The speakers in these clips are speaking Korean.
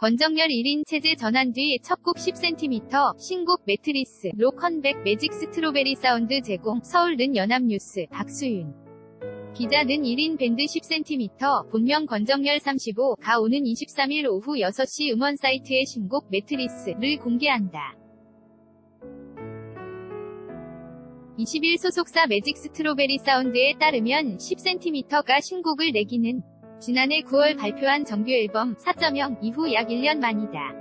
권정열 1인 체제 전환 뒤 첫곡 10cm, 신곡 매트리스, 로컨백 매직 스트로베리 사운드 제공, 서울는 연합뉴스, 박수윤. 기자는 1인 밴드 10cm, 본명 권정열 35, 가 오는 23일 오후 6시 음원 사이트에 신곡 매트리스를 공개한다. 20일 소속사 매직 스트로베리 사운드에 따르면 10cm가 신곡을 내기는 지난해 9월 발표한 정규 앨범 4.0 이후 약 1년 만이다.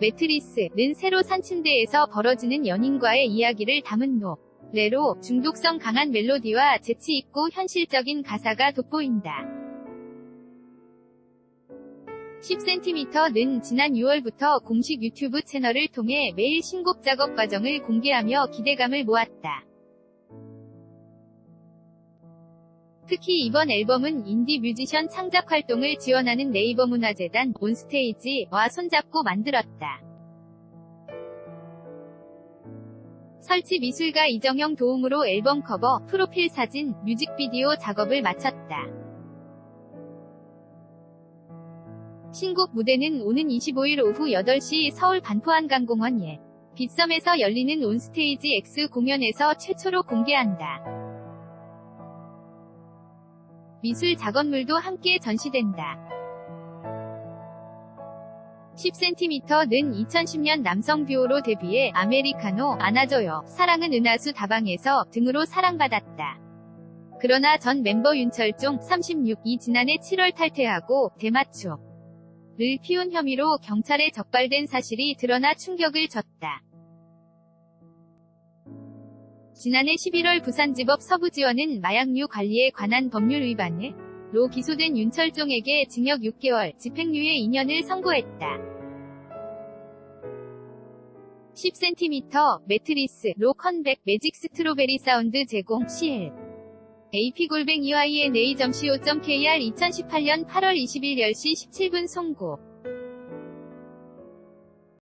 매트리스는 새로 산 침대에서 벌어지는 연인과의 이야기를 담은 노래로 중독성 강한 멜로디와 재치 있고 현실적인 가사가 돋보인다. 10cm는 지난 6월부터 공식 유튜브 채널을 통해 매일 신곡 작업 과정을 공개하며 기대감을 모았다. 특히 이번 앨범은 인디 뮤지션 창작 활동을 지원하는 네이버 문화재단 온스테이지와 손잡고 만들었다. 설치 미술가 이정영 도움으로 앨범 커버, 프로필 사진, 뮤직비디오 작업을 마쳤다. 신곡 무대는 오는 25일 오후 8시 서울 반포 한강공원 예. 빗섬에서 열리는 온스테이지 X 공연에서 최초로 공개한다. 미술 작업물도 함께 전시된다. 10cm는 2010년 남성 듀오로 데뷔해 아메리카노, 안아줘요, 사랑은 은하수 다방에서 등으로 사랑받았다. 그러나 전 멤버 윤철종 36이 지난해 7월 탈퇴하고 대마초 를 피운 혐의로 경찰에 적발된 사실이 드러나 충격을 줬다. 지난해 11월 부산지법 서부지원은 마약류 관리에 관한 법률 위반으로 기소된 윤철종에게 징역 6개월, 집행유예 2년을 선고했다. 10cm, 매트리스, 로 컨백, 매직 스트로베리 사운드 제공, CL. ap골뱅 EYNA.co.kr 2018년 8월 20일 10시 17분 송고